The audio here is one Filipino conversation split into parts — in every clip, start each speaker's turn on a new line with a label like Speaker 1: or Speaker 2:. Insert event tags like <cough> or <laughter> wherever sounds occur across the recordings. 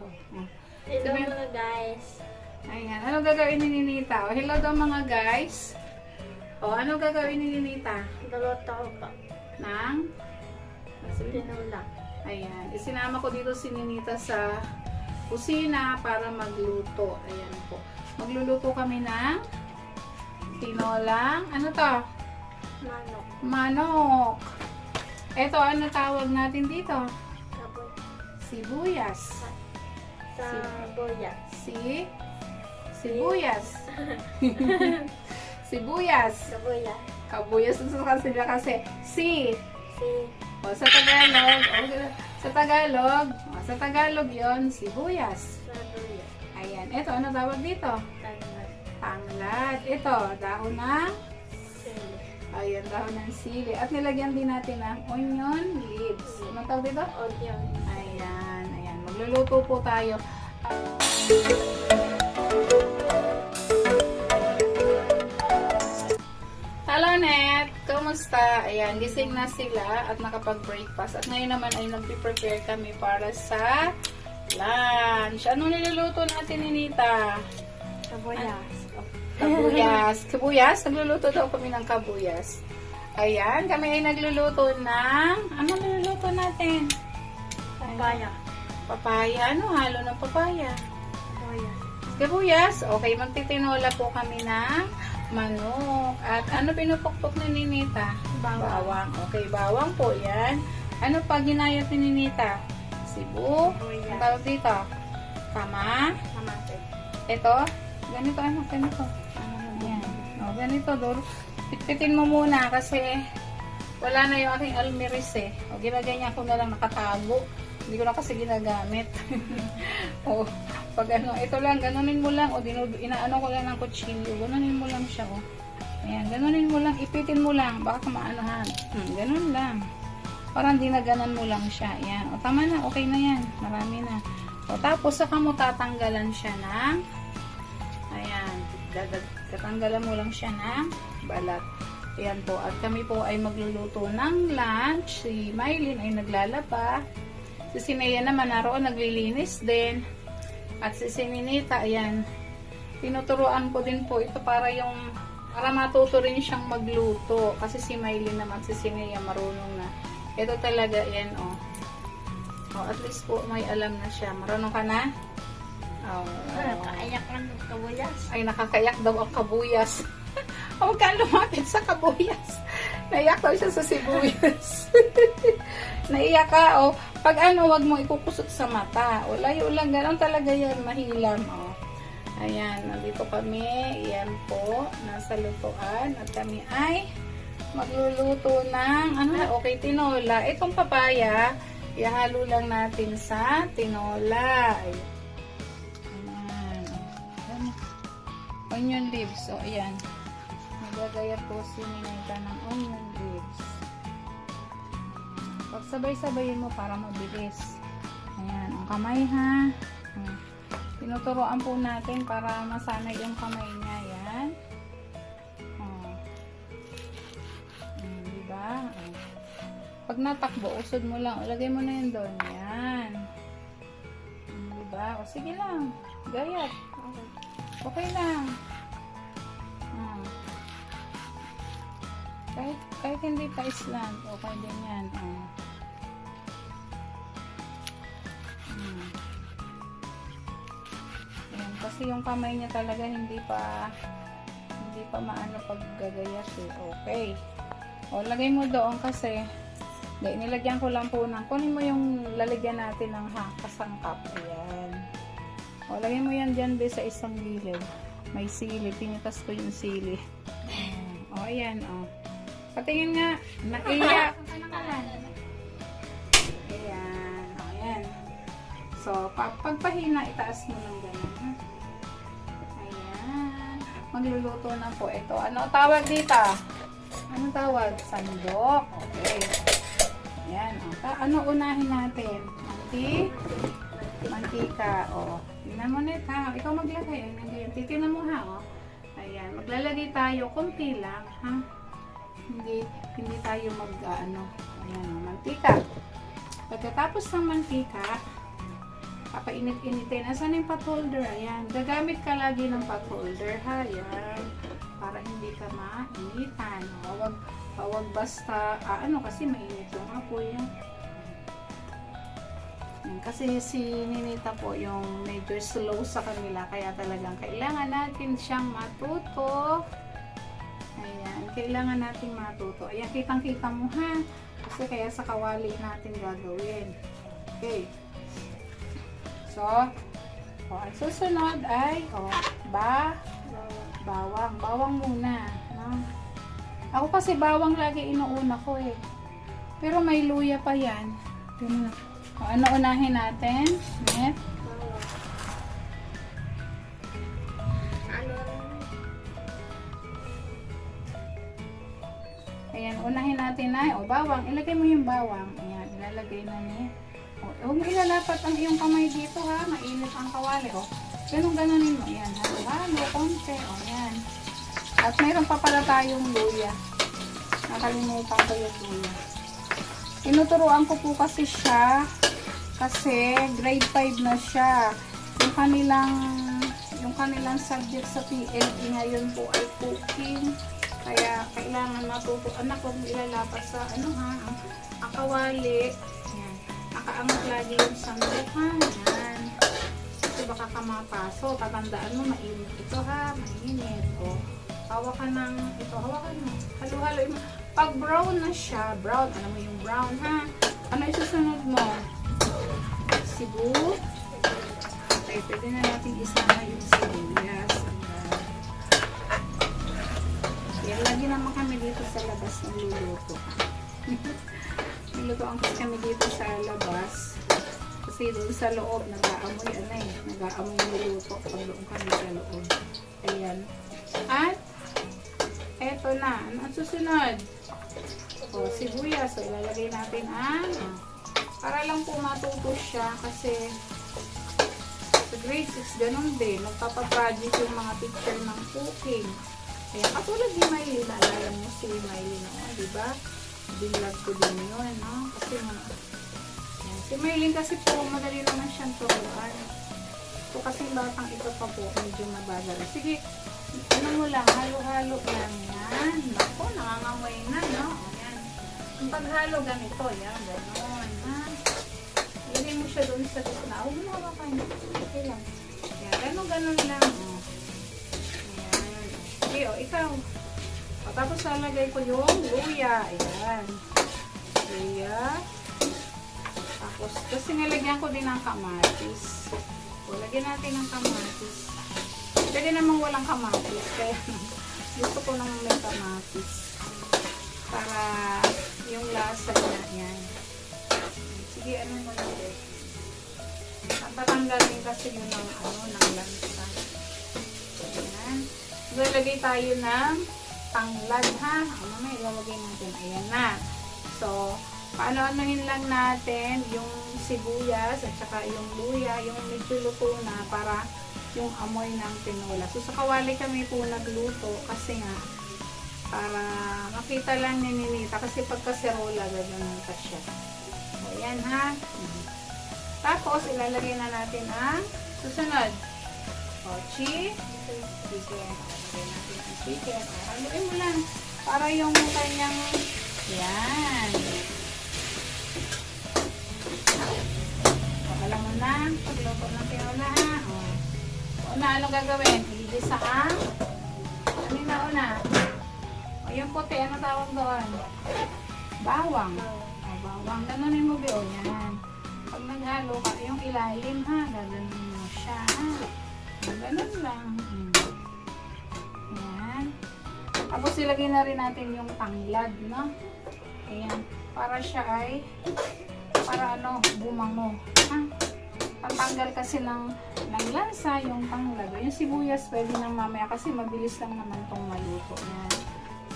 Speaker 1: Oh.
Speaker 2: Hello
Speaker 1: Sabi-
Speaker 2: mga guys.
Speaker 1: Ayan. Ano gagawin ni Ninita? O, hello daw mga guys. O, ano gagawin ni Ninita?
Speaker 2: Luluto ko pa.
Speaker 1: Nang?
Speaker 2: Tinula.
Speaker 1: Ayan. Isinama ko dito si Ninita sa kusina para magluto. Ayan po. Magluluto kami ng tinolang, ano to?
Speaker 2: Manok.
Speaker 1: Manok. Ito, ano tawag natin dito?
Speaker 2: Kaboy.
Speaker 1: Sibuyas.
Speaker 2: Sa boya.
Speaker 1: Si? Sibuyas. Sibuyas.
Speaker 2: Kaboya.
Speaker 1: Kabuyas sa kanila kasi si.
Speaker 2: Si
Speaker 1: O, sa Tagalog, o, sa Tagalog, o, sa Tagalog yon sibuyas.
Speaker 2: sa boya.
Speaker 1: Ayan. Ito, ano tawag dito?
Speaker 2: Tanglad.
Speaker 1: Tanglad. Ito, dahon ng,
Speaker 2: Sili.
Speaker 1: ayan, dahon ng sili. At nilagyan din natin ng onion leaves. Ano tawag dito?
Speaker 2: Onion.
Speaker 1: Ayan, Magluluto po tayo. Hello, Net! Kumusta? Ayan, gising na sila at nakapag-breakfast. At ngayon naman ay nagpe-prepare kami para sa lunch. Ano niluluto natin, Ninita?
Speaker 2: Kabuyas.
Speaker 1: Kabuyas. Kabuyas? Nagluluto daw kami ng kabuyas. Ayan, kami ay nagluluto ng... Ano niluluto natin?
Speaker 2: Papaya.
Speaker 1: Papaya. Ano halo ng papaya?
Speaker 2: Kabuyas.
Speaker 1: Kabuyas. Okay, magtitinola po kami ng manok. At ano pinupukpok ni Ninita?
Speaker 2: Bawang.
Speaker 1: Bawang. Okay, bawang po yan. Ano pa ginayat ni Ninita? Sibu. Ang tawag dito? Kama.
Speaker 2: Kamatis.
Speaker 1: Ito. Ganito, ano, ganito. Ayan. O, ganito, Dor. Pitpitin mo muna kasi wala na yung aking almiris eh. O, ginaganyan ko na lang nakatago. Hindi ko na kasi ginagamit. <laughs> o, pag ano, ito lang, ganunin mo lang. O, inaano ko lang ng kutsilyo. Ganunin mo lang siya, o. Ayan, ganunin mo lang. Ipitin mo lang. Baka maanohan. Hmm, ganun lang. Parang dinaganan mo lang siya. Ayan. O, tama na. Okay na yan. Marami na. O, tapos, saka mo tatanggalan siya ng Ayan. Tatanggalan mo lang siya ng balat. Ayan po. At kami po ay magluluto ng lunch. Si Mylene ay naglalaba. Si Sinea naman naroon naglilinis din. At si Sininita, ayan. Tinuturuan ko din po ito para yung para matuto rin siyang magluto. Kasi si Mylene naman, si Sinea marunong na. Ito talaga, yan oh. Oh, at least po may alam na siya. Marunong ka na? Oh.
Speaker 2: Kaayak lang ng kabuyas.
Speaker 1: Ay, nakakayak daw ang kabuyas. <laughs> Huwag kang lumapit sa kabuyas. Naiyak daw siya sa sibuyas. <laughs> Naiyak ka, o. Pag ano, wag mo ikukusot sa mata. O, layo lang. Ganon talaga yan. Mahilam, o. Ayan, nandito kami. Yan po. Nasa lutuan. At kami ay magluluto ng, ano na, okay, tinola. Itong papaya, ihalo lang natin sa tinola. Ayan. Ayan. Ayan. Onion leaves. So, ayan. Nagagayat po si Ninita ng onion leaves. Pagsabay-sabayin mo para mabilis. Ayan. Ang kamay ha. Ayan. Tinuturoan po natin para masanay yung kamay niya. Ayan. Oh. Ayan, diba? Ayan. Pag natakbo, usod mo lang. Lagay mo na yun doon. Yan. Ayan, Diba? O sige lang. Gayat.
Speaker 2: Okay.
Speaker 1: Okay lang. Kahit, hindi pa island, okay din yan. Hmm. Ayan, kasi yung kamay niya talaga hindi pa hindi pa maano pag gagayat eh. Okay. O, lagay mo doon kasi hindi, nilagyan ko lang po ng kunin mo yung lalagyan natin ng ha, kasangkap. Ayan. O, lagay mo yan dyan be sa isang gilid. May sili. Pinitas ko yung sili. Ayan. <laughs> O, ayan. O. Patingin nga. Naiyak. Ayan. O, ayan. So, pa pagpahina, itaas mo lang ganun. Ha? Ayan. Magluluto na po ito. Ano tawag dito? Ano tawag? Sandok. Okay. Ayan. O. Ta ano unahin natin? Manti? Mantika. O. Tingnan mo net ha. Ikaw maglagay. Ayan. Titignan mo ha. O. Ayan. Maglalagay tayo. Kunti lang. Ha? Hindi, hindi tayo mag, ano. Ayan. Mantika. Pagkatapos ng mantika, papainit-initin. Asan yung pot holder? Ayan. Gagamit ka lagi ng pot holder, ha? Ayan. Para hindi ka mainitan. O, Huwag, huwag basta, ah, ano kasi mainit yung apoy. Yan, Kasi si Ninita po yung medyo slow sa kanila kaya talagang kailangan natin siyang matuto. Ayan, kailangan natin matuto. Ayan, kitang-kita mo ha. Kasi kaya sa kawali natin gagawin. Okay. So, o, ang susunod ay, o, ba, bawang. Bawang muna. No? Ako kasi bawang lagi inuuna ko eh. Pero may luya pa yan. Tingnan na. O, ano unahin natin? Net? Na. O, bawang. Ilagay mo yung bawang. Ayan, ilalagay na ni. O, huwag mo ilalapat ang iyong kamay dito ha. Mainit ang kawali. O, ganun ganunin mo. Ayan, halo-halo, konti. O, ayan. At mayroon pa pala tayong luya. Nakalimutan ko yung luya. Tinuturuan ko po kasi siya kasi grade 5 na siya. Yung kanilang yung kanilang subject sa PLE ngayon po ay cooking. Kaya kailangan matuto. Anak, huwag mo ilalapat sa ano ha, ang, ang kawali. Yan. Nakaangat lagi yung sandok ha. Yan. Kasi baka ka mapaso. Tatandaan mo, mainit ito ha. Mainit. O, hawa ka ng, ito, hawakan mo. Halo-halo. Pag brown na siya, brown, ano mo yung brown ha. Ano isusunod mo? Sibu. Okay, pwede na natin isama yung sibuyas. Yan, lagi naman kami dito sa labas ng luluto. <laughs> Nilutoan kasi kami dito sa labas. Kasi doon sa loob, nag-aamoy, ano eh, nag-aamoy niluto pag doon kami sa loob. Ayan. At, eto na. Ano ang susunod? O, sibuyas. So, ilalagay natin ang, para lang po matuto siya kasi sa grade 6, ganun din. Nagpapaproject yung mga teacher ng cooking. Kaya katulad ni Miley, naalala mo si Miley noon, di ba? Binlog ko din yun, no? Kasi mga, yan. si Miley kasi po, madali naman siyang turuan. So, kasi batang ito pa po, medyo mabagal. Sige, ano mo lang, halo-halo lang yan. Ako, nangangamoy na, no? O, yan. Yung paghalo ganito, yan, gano'n, ha? Ilagay mo siya doon sa gitna. Huwag mo hawakan. Okay lang. Yan, gano'n, gano'n lang. O. Ayan. Okay, o, ikaw. O, tapos lalagay ko yung luya. Ayan. Luya. Tapos, kasi nilagyan ko din ng kamatis. O, lagyan natin ng kamatis. Pwede namang walang kamatis. Kaya, <laughs> gusto ko nang may kamatis. Para yung lasa niya. Yan. Sige, ano mo lang eh. Tatanggal din kasi yun ng, ano, ng lansa. Ayan. Ilalagay tayo ng tanglad, ha? Ano na, ilalagay natin. Ayan na. So, paano-anuhin lang natin yung sibuyas at saka yung luya, yung medyo luto na para yung amoy ng tinola. So, sa kawali kami po nagluto kasi nga, para makita lang ni Ninita kasi pagka serola, gano'n pa siya. So, ha. Tapos, ilalagay na natin ang susunod. O, chi. O, haluin mo lang. Para yung kanyang, yan. O, alam mo na, pagluto ng tinola ha. O, una, anong gagawin? Igisa ang, ano yung nauna? O, yung puti, ano tawag doon? Bawang. O, bawang. Ganunin mo, Bio. Yan. Pag naghalo ka, yung ilalim ha, gaganon mo siya ha. Ganun lang. Hmm. Tapos ilagay na rin natin yung tanglad, no? Ayan. Para siya ay, para ano, bumango. Ha? Pantanggal kasi ng, ng lansa, yung tanglad. Yung sibuyas, pwede nang mamaya kasi mabilis lang naman tong maluto. Yan.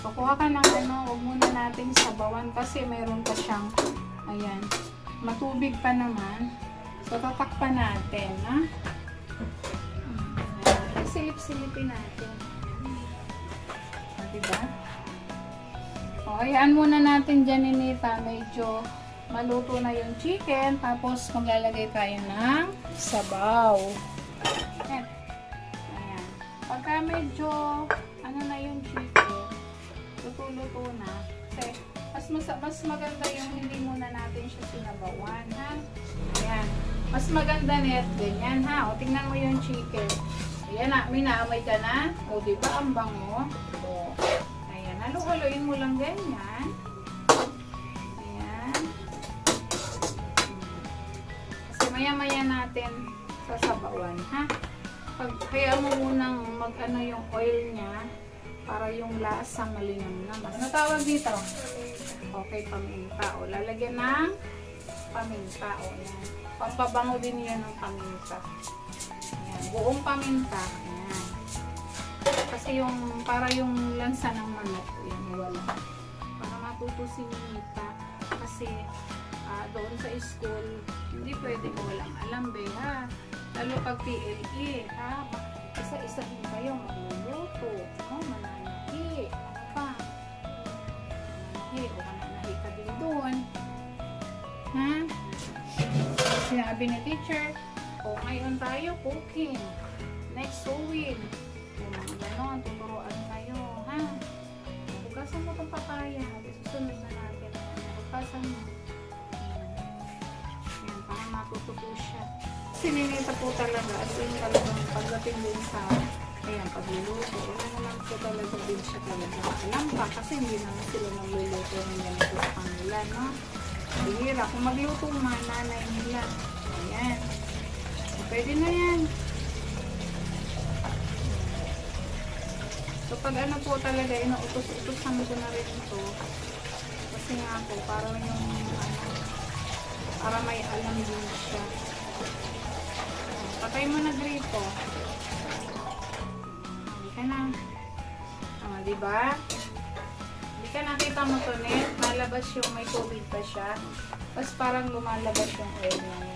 Speaker 1: So, kuha ka ng ano, huwag muna natin sabawan kasi meron pa siyang, ayan, matubig pa naman. So, tatakpan natin, ha? Silip-silipin natin. Diba? O, ayan muna natin dyan, Ninita. Medyo maluto na yung chicken. Tapos, maglalagay tayo ng sabaw. Ayan. Ayan. Pagka medyo, ano na yung chicken, luto-luto na. Kasi, mas, mas, mas maganda yung hindi muna natin siya sinabawan, ha? Ayan. Mas maganda net, ganyan, ha? O, tingnan mo yung chicken. Ayan na, may naamoy ka na. O, di ba, ang bango? Halo-haloin mo lang ganyan. Ayan. Kasi maya-maya natin sasabawan, ha? Pag, kaya mo munang mag-ano yung oil niya para yung lasa malinamnam. Ano tawag dito? Okay, paminta. O, lalagyan ng paminta. O, yan. Pampabango din yan ng paminta. Ayan. Buong paminta. Ayan. Kasi yung, para yung lansa ng manok, yan, wala. Para matuto si Nita. Kasi, ah, doon sa school, hindi pwedeng walang alambe, ha? Lalo pag PLE, ha? Isa-isahin kayo magluluto, no? Mananahi, ano pa? Mananahi, o mananahi ka din doon. Ha? Sinabi ni teacher, o ngayon tayo cooking. Next sewing. Mga ganon, tuturuan kayo, ha? Hugasan mo itong papaya. Susunod na natin. Hugasan mo. Ayan, para matututo siya. Sininita po talaga. As in talagang pagdating din sa ayan, pagluluto. Wala naman po talaga din siya talaga. Alam pa kasi hindi naman sila nagluluto ng ganito sa kanila, no? Bihira. Kung magluto man, nanay nila. Ayan. Pwede na yan. So pag ano po talaga, inuutos-utosan ko na rin ito. Kasi nga po, parang yung ano, para may alam din siya. Patay mo na grito. Hindi ka na. Ah, di ba? Hindi ka nakita mo to, Net. Malabas yung may tubig pa siya. Tapos parang lumalabas yung. Diba yun?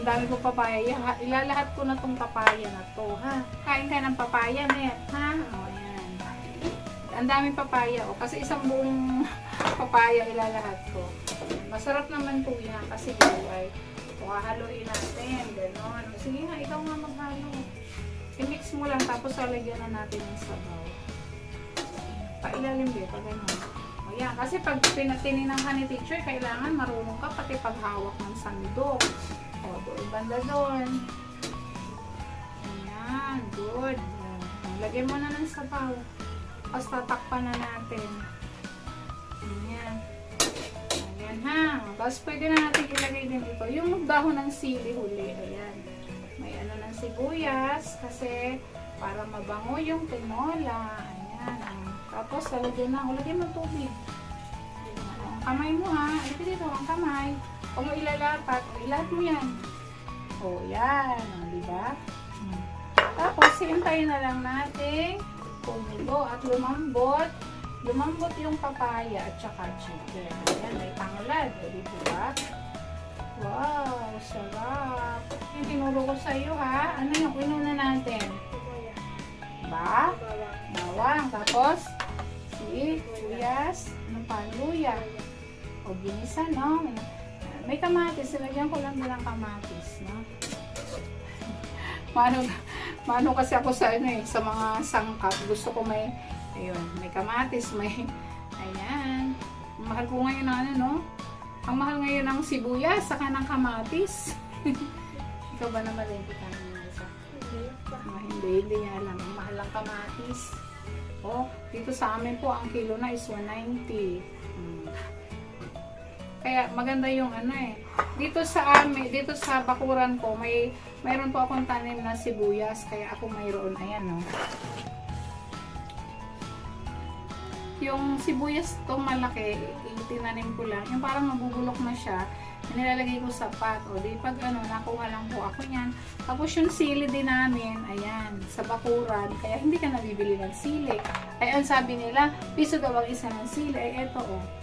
Speaker 1: Ang dami ko papaya. Ilalahat ko na tong papaya na to, ha? Kain ka ng papaya, Net, ha? O, yan. Ang daming papaya, o. Kasi isang buong <laughs> papaya ilalahat ko. Masarap naman po yan kasi gulay. O, haluin natin. Ganon. Sige nga, ikaw nga maghalo. I-mix mo lang, tapos lalagyan na natin ng sabaw. Pailalim din, pag ganun. O yan, kasi pag pinatininahan ka ni teacher, kailangan marunong ka pati paghawak ng sandok. O, doon, banda doon. Ayan, good. O, lagyan mo na ng sabaw. Tapos tatakpan na natin. Ayan. Ayan ha. Tapos pwede na natin ilagay din ito. Yung dahon ng sili huli. Ayan. May ano ng sibuyas. Kasi para mabango yung tinola. Ayan. Tapos lalagyan na. Ulagyan mo ng tubig. Ang kamay mo ha. Ito dito ang kamay. Huwag mo ilalapat. Ilahat mo yan. O yan. O, Diba? Hmm. Tapos hintayin na lang natin kumulo at lumambot. Lumambot yung papaya at saka chicken. Ayan, may tanglad. O, di ba? Wow, sarap. Yung tinuro ko sa iyo ha. Ano yung inuna natin? Ba? Bawang. Tapos, si sibuyas. Ano pa? Luya. O, ginisa, no? May kamatis. Nilagyan ko lang nilang kamatis, no? <laughs> Mano, mano kasi ako sa ano eh, sa mga sangkap. Gusto ko may, ayun, may kamatis, may, ayan. Ang Mahal ko ngayon ng ano, no? Ang mahal ngayon ng sibuyas, saka ng kamatis. <laughs> Ikaw ba naman ng isa? Ah, hindi, hindi niya alam. Ang mahal ng kamatis. Oh, dito sa amin po, ang kilo na is 190. Hmm. Kaya maganda yung ano eh. Dito sa amin, dito sa bakuran ko, may mayroon po akong tanim na sibuyas, kaya ako mayroon ayan no. Yung sibuyas tong malaki, itinanim ko lang. Yung parang mabubulok na siya, nilalagay ko sa pot. O di pag ano, nakuha lang po ako niyan. Tapos yung sili din namin, ayan, sa bakuran. Kaya hindi ka nabibili ng sili. Ay, sabi nila, piso daw ang isa ng sili. Ay, eto o. Ayan,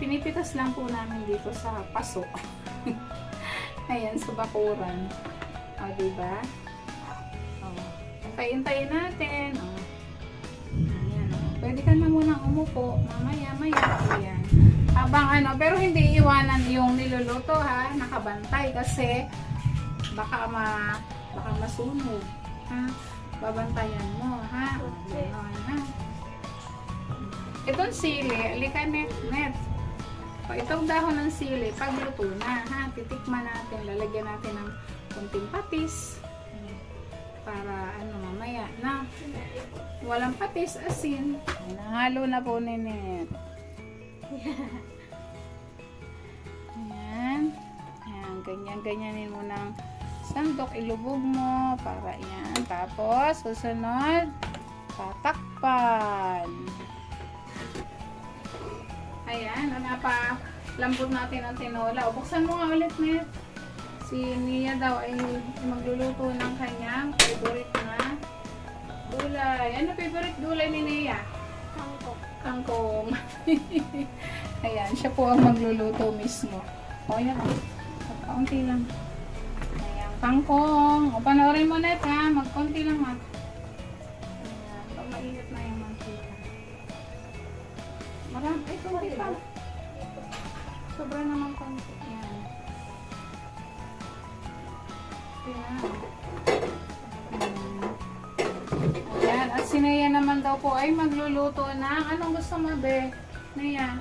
Speaker 1: pinipitas lang po namin dito sa paso. <laughs> Ayan, sa bakuran. O, diba? O, hintayin natin. O. Ayan, o. Pwede ka na munang umupo. Mamaya, maya. Ayan. Habang ano, pero hindi iwanan yung niluluto ha, nakabantay kasi baka ma baka masunog. Ha? Babantayan mo, ha? Ganon, ha? Itong sili, alika net, net. O, itong dahon ng sili, pagluto na, ha? Titikman natin, lalagyan natin ng kunting patis. Para, ano, mamaya, na. Walang patis, asin. Nahalo na po ni Net. Ayan. Ayan, ganyan-ganyanin mo ng sandok, ilubog mo, para yan. Tapos, susunod, tatakpan. Ayan, ano pa, lambot natin ang tinola. O, buksan mo nga ulit, Net. Si Nia daw ay magluluto ng kanyang favorite na gulay. Ano favorite gulay ni Nia?
Speaker 2: Kangkong.
Speaker 1: Kangkong. <laughs> Ayan, siya po ang magluluto mismo. O, yan. o. Kaunti lang. Ayan, kangkong. O, panoorin mo net ha. Magkonti lang ha. Marami. Ay, konti pa. Sobra naman konti. Ayan. Ayan. Ayan. At si Nea naman daw po ay magluluto ng anong gusto mo, be?
Speaker 2: Kangkong.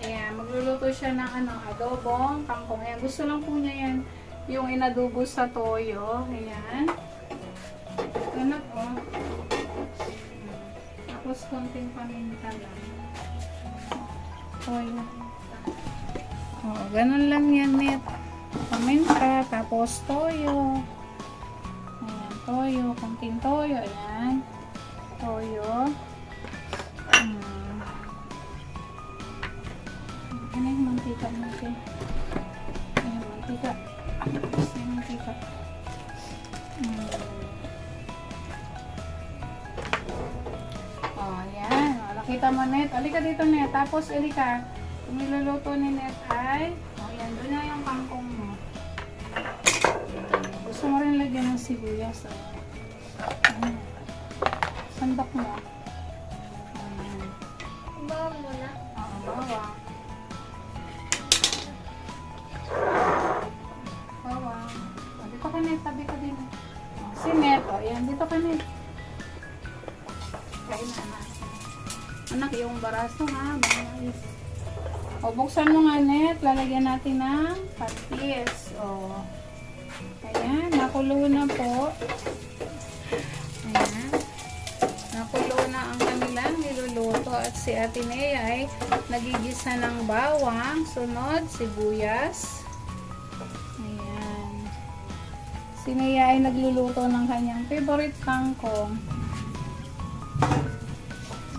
Speaker 1: Ayan, magluluto siya ng ano, adobong, kangkong. Ayan, gusto lang po niya yan. Yung inadubo sa toyo. Ayan. Ano po? Tapos konting paminta lang. Toyo. Oh, ganun lang yan, net. Paminta, tapos toyo. Ayan, toyo, konting toyo. Ayan. Toyo. Hmm. Ano yung mantika natin? Ayan, mantika. Mantika. Nakita mo, Net. Alika dito, Net. Tapos, alika. Yung niluluto ni Net ay, oh, yan. Doon na yung kangkong mo. Gusto mo rin lagyan ng sibuyas. Oh. Ayan. Sandok mo. Ayan.
Speaker 2: Bawang muna.
Speaker 1: Oo. Bawang. Yung baraso ha, bangais. O, buksan mo nga net, lalagyan natin ng patis. O, ayan, nakulo na po. Ayan. Nakulo na ang kanilang niluluto at si Ate Nea ay nagigisa ng bawang, sunod, sibuyas. Ayan. Si Nea ay nagluluto ng kanyang favorite kangkong.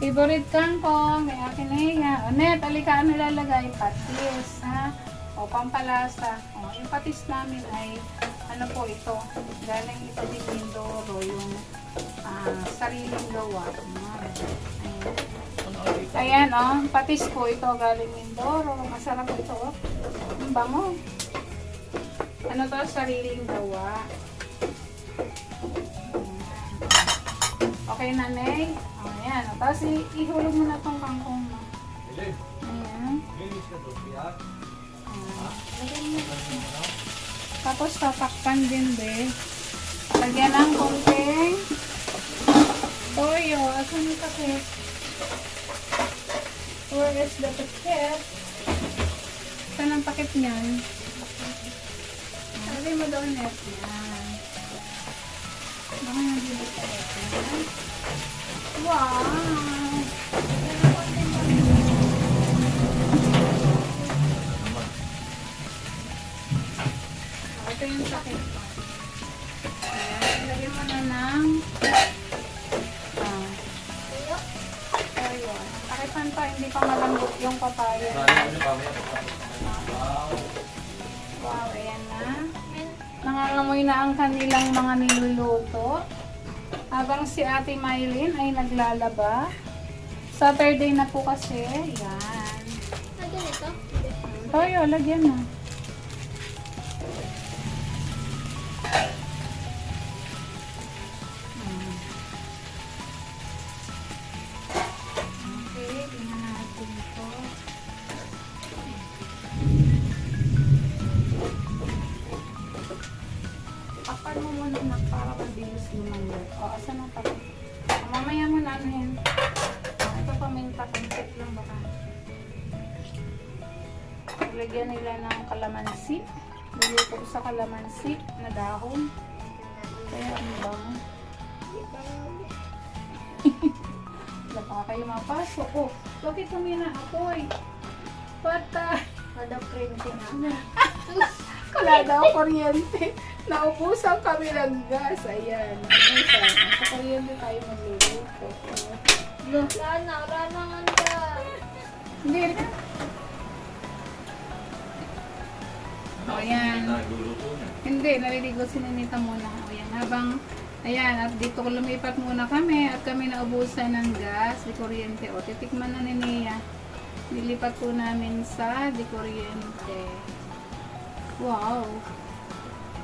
Speaker 1: Favorite kangkong ni Ate Nea. O, Net, alika ano lalagay? Patis, ha? O, pampalasa. O, yung patis namin ay, ano po ito? Galing ito din Mindoro, yung ah, sariling gawa. Ayan. Ayan, oh. Patis po ito galing Mindoro. Masarap ito, oh. Ang bango. Ano to? Sariling gawa. Okay na, Nay? Oh, ayan. Tapos ihulog mo na tong kangkong mo. Ayan. Ayan. Mo. Tapos tatakpan din, be. Lagyan ng konting toyo. Asan yung takip? Where is the takip? Saan ang takip niyan? Sabi mo daw net. Wow! Ito yung takip ko. Ayan, lagyan mo na ng ah, pa, hindi pa malambot yung papaya. Wow, ayan na. Nangangamoy na ang kanilang mga niluluto. Habang si Ate Mylene ay naglalaba. Saturday na po kasi. Yan.
Speaker 2: ano ito?
Speaker 1: Toyo, lagyan na. Naubusan kami ng gas. Ayan. Sa kuryente tayo magluluto. Oh.
Speaker 2: Rana, rana nga na.
Speaker 1: Hindi. O yan. Hindi, naliligo si Ninita muna. O yan. Habang, ayan, at dito ko lumipat muna kami at kami naubusan ng gas, di kuryente. O, titikman na ni Nia. Nilipat po namin sa di kuryente. Wow.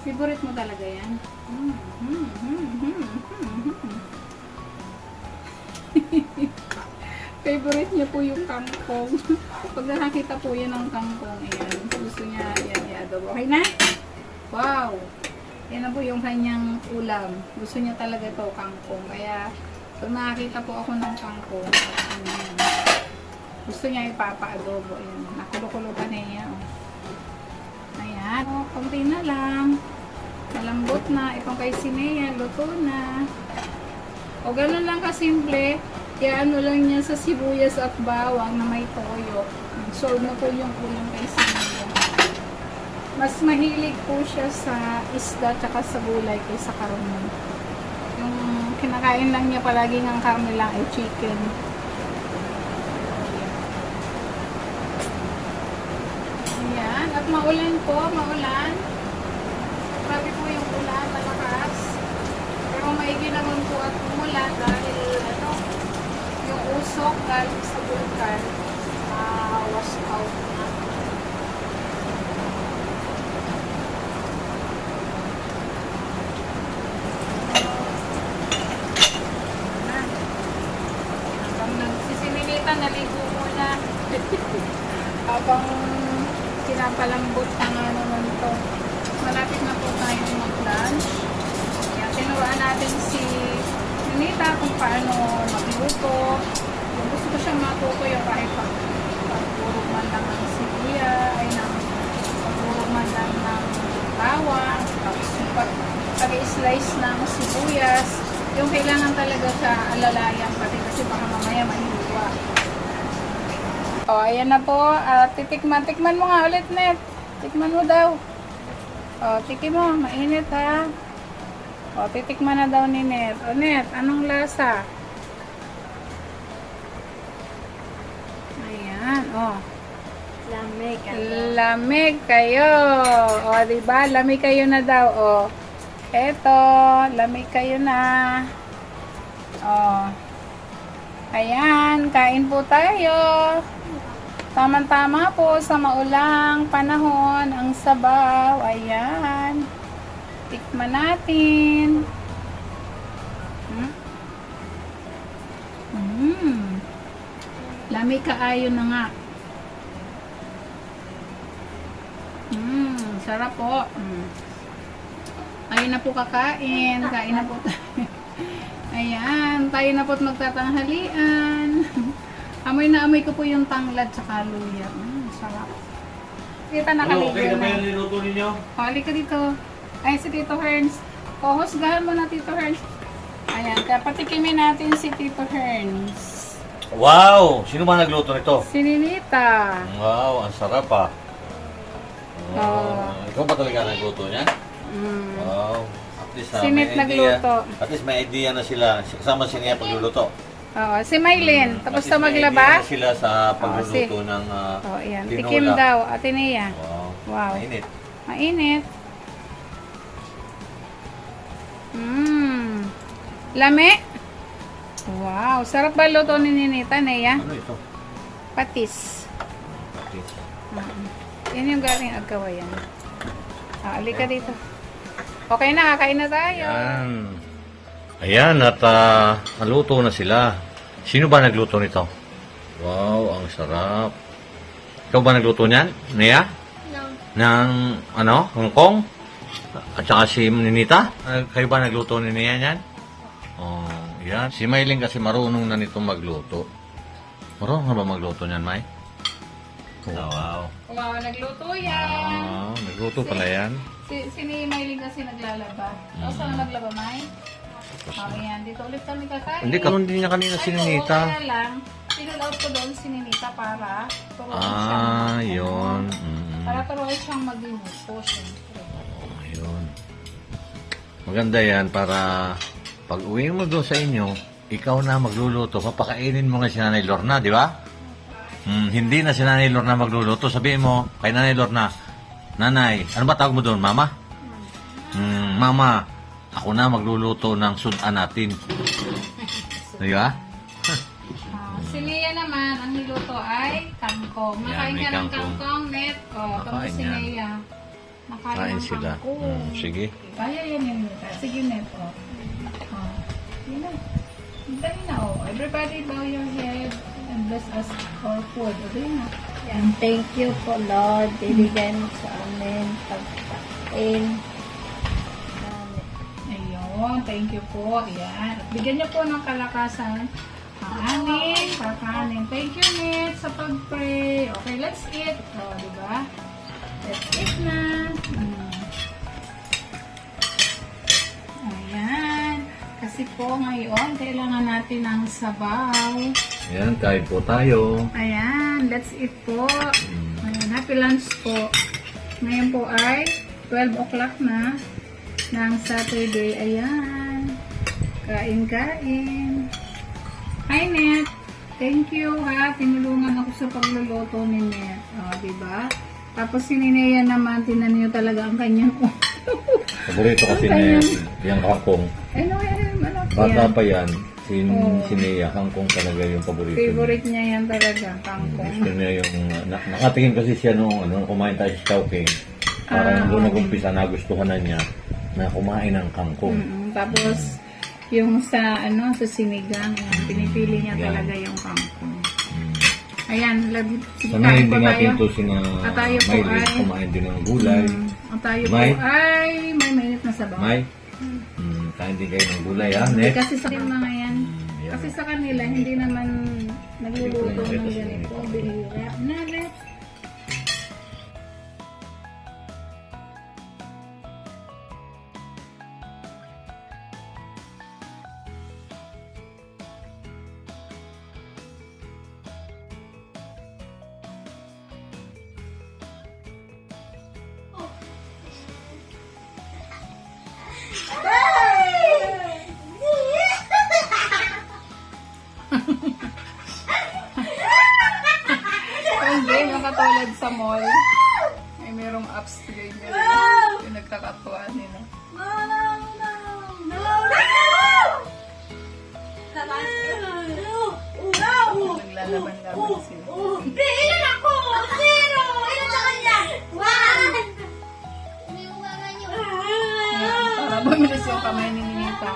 Speaker 1: Favorite mo talaga yan? <laughs> Favorite niya po yung kangkong. <laughs> Pag nakakita po yan ng kangkong, ayan, gusto niya yan i-adobo. Okay na? Wow! Yan na po yung kanyang ulam. Gusto niya talaga ito, kangkong. Kaya, pag nakakita po ako ng kangkong, ano yan, gusto niya ipapa-adobo. Ayan, nakulo-kulo pa niya. Oh. Ayan, oh, konti na lang. Malambot na. Itong kay Sinea, luto na. O ganun lang kasimple. Kaya ano lang niya sa sibuyas at bawang na may toyo. Solve na po yung ulam kay Sinea. Mas mahilig po siya sa isda tsaka sa gulay kaysa karne. Yung kinakain lang niya palagi ng karne lang ay chicken. Ayan. At maulan po, maulan. Grabe po yung ulan, malakas. Pero maigi naman po at umulan dahil ano, yung usok galing sa vulkan, uh, wash out na. Nagsisimilitan, naligo muna. <laughs> Habang pinapalambot ang ano nun to. Malapit na po tayo mag-lunch. Tinuruan natin si Ninita kung paano magluto. Kung gusto ko siyang matuto yung kahit pag pagpurog man lang ng sibuya, ay ng pagpurog man lang ng bawang, tapos yung pag pag-slice ng sibuyas, yung kailangan talaga siya alalayan pati kasi baka mamaya mahiwa. O, oh, ayan na po. At titikman. Tikman mo nga ulit, Net. Tikman mo daw. O, tikim mo. Mainit, ha? O, titikman na daw ni Net. O, Net, anong lasa? Ayan, o.
Speaker 2: Lamig.
Speaker 1: Lamig kayo. O, diba? Lamig kayo na daw, o. Eto, lamig kayo na. O. Ayan, kain po tayo. Tama-tama po sa maulang panahon ang sabaw. Ayan. Tikman natin. Hmm? Mm. Lamig kaayo na nga. Mm, sarap po. Mm. Ayun na po kakain. Kain na po tayo. <laughs> Ayan, tayo na po't magtatanghalian. <laughs> amoy na amoy ko po yung tanglad sa luya. Mm, sarap. Kita
Speaker 3: Ano,
Speaker 1: nakaligo
Speaker 3: okay na ba
Speaker 1: na.
Speaker 3: yung niluto ninyo?
Speaker 1: O, halika dito. Ay, si Tito Herns. O, husgahan mo na Tito Herns. Ayan, kaya patikimin natin si Tito Herns.
Speaker 3: Wow! Sino ba nagluto nito?
Speaker 1: Si Ninita.
Speaker 3: Wow, ang sarap ah.
Speaker 1: Oo.
Speaker 3: Oh, ikaw ba talaga nagluto niya?
Speaker 1: Mm.
Speaker 3: Wow. At least, ah,
Speaker 1: Si
Speaker 3: may idea.
Speaker 1: nagluto.
Speaker 3: At least may idea na sila. Kasama si Nia pagluluto.
Speaker 1: Oo, si Maylin.
Speaker 3: Mm,
Speaker 1: Tapos
Speaker 3: at
Speaker 1: na
Speaker 3: least may
Speaker 1: maglaba.
Speaker 3: idea na sila sa pagluluto
Speaker 1: si-
Speaker 3: ng ah,
Speaker 1: O, ayan.
Speaker 3: tinola.
Speaker 1: Tikim daw. Ate Nia.
Speaker 3: Wow.
Speaker 1: Wow.
Speaker 3: Mainit.
Speaker 1: Mainit. Mmm. Lame. Wow. Sarap ba luto ni Ninita, Nea?
Speaker 3: Ano ito?
Speaker 1: Patis.
Speaker 3: Okay.
Speaker 1: Mm. Yan yung galing agawayan. Ah, alika dito. Okay na, kakain na tayo.
Speaker 3: Ayan. Ayan, at uh, naluto na sila. Sino ba nagluto nito? Wow, ang sarap. Ikaw ba nagluto niyan? Nia?
Speaker 2: Nang
Speaker 3: Ng, ano, Hong Kong? At saka si Ninita? Ah, Kayo ba nagluto ni Nia yan? Oh, yan. Si Mailing kasi marunong na nito magluto. Marunong na ba magluto niyan, May? Oh, wow.
Speaker 1: Wow, nagluto yan.
Speaker 3: Wow, nagluto pala yan.
Speaker 1: Si, si ni Maylin kasi naglalaba.
Speaker 3: Mm.
Speaker 1: ano naglaba, May? Oh, yan. Dito ulit kami kakain.
Speaker 3: Hindi, karoon din niya kanina si
Speaker 1: Ay, oo,
Speaker 3: Ninita.
Speaker 1: kaya lang, sinul out ko doon si Ninita para turuan siya.
Speaker 3: Ah, yun. Mm.
Speaker 1: Para turuan siyang maglimuto, syempre.
Speaker 3: Oh. Maganda yan para pag uwi mo doon sa inyo, ikaw na magluluto, papakainin mo nga si Nanay Lorna, di ba? Hmm, hindi na si Nanay Lorna magluluto. Sabihin mo kay Nanay Lorna, Nanay, ano ba tawag mo doon, Mama? Hmm, Mama, ako na magluluto ng sudan natin. Di ba?
Speaker 1: Ah, si Lia naman, ang niluto ay kangkong.
Speaker 3: Yan,
Speaker 1: Nakain
Speaker 3: may
Speaker 1: ka ng
Speaker 3: kangkong.
Speaker 1: kangkong, net. Oh, tapos
Speaker 3: Nakain
Speaker 1: si
Speaker 3: yan.
Speaker 1: Nakain
Speaker 3: Kain sila.
Speaker 1: kangkong.
Speaker 3: Hmm, sige.
Speaker 1: Kaya yan yung neta. Sige, net. Oh. Oh. Yun na. Dali na, oh. Everybody bow your head and bless us for food. O, dali na.
Speaker 2: And thank you po Lord. Bibigyan mo sa amin pagkain. Amen.
Speaker 1: Ayun, thank you po. Ayan. Bigyan niyo po ng kalakasan ang aming kakanin. Thank you, Net, sa pag-pray. Okay, let's eat. O, di ba? Let's eat na. Ayan. Kasi po ngayon, kailangan natin ng sabaw.
Speaker 3: Yan, kain po tayo.
Speaker 1: Ayan, let's eat po.
Speaker 3: Hmm.
Speaker 1: Ayan, happy lunch po. Ngayon po ay 12 o'clock na ng Saturday. Ayan. Kain-kain. Hi, Net. Thank you, ha. Tinulungan ako sa pagluluto ni Net. O, diba? Tapos si Ninea naman, tinan niyo talaga ang kanyang
Speaker 3: Paborito kasi niya yung kangkong.
Speaker 1: Ano, ano, ano,
Speaker 3: Bata
Speaker 1: yan.
Speaker 3: pa yan, sin,
Speaker 1: Oo.
Speaker 3: si Nea, kangkong talaga yung paborito niya.
Speaker 1: Favorite niya yan talaga, kangkong.
Speaker 3: Gusto niya yung, na, nakatingin kasi siya nung, ano, kumain tayo sa Chowking. Parang
Speaker 1: Ah,
Speaker 3: doon
Speaker 1: okay.
Speaker 3: nag-umpisa, nagustuhan na niya na kumain ng kangkong.
Speaker 1: Mm, tapos, yung sa, ano, sa sinigang, yan, pinipili niya
Speaker 3: Yan.
Speaker 1: talaga yung kangkong.
Speaker 3: Mm.
Speaker 1: Ayan, lagi,
Speaker 3: Sana hindi natin ito sina
Speaker 1: At tayo po ay-
Speaker 3: kumain din ng gulay.
Speaker 1: Mm, at tayo
Speaker 3: May?
Speaker 1: po ay may mainit na sabaw.
Speaker 3: May? Mm, kain din kayo ng gulay, ha?
Speaker 1: Hindi
Speaker 3: Net?
Speaker 1: kasi sa mga yan,
Speaker 3: Mm, yan.
Speaker 1: kasi sa kanila, hindi naman nagluluto ng ganito.
Speaker 3: ito.
Speaker 1: Bihira. Na, nakatulad sa mall. May merong apps ganyan. Yung nagkakatuwa nila. Naglalaban-laban sila.
Speaker 2: Ilan ako? Zero! Ilan sa kanya? One!
Speaker 1: Ayan, Para bumilis yung kamay ni Ninita.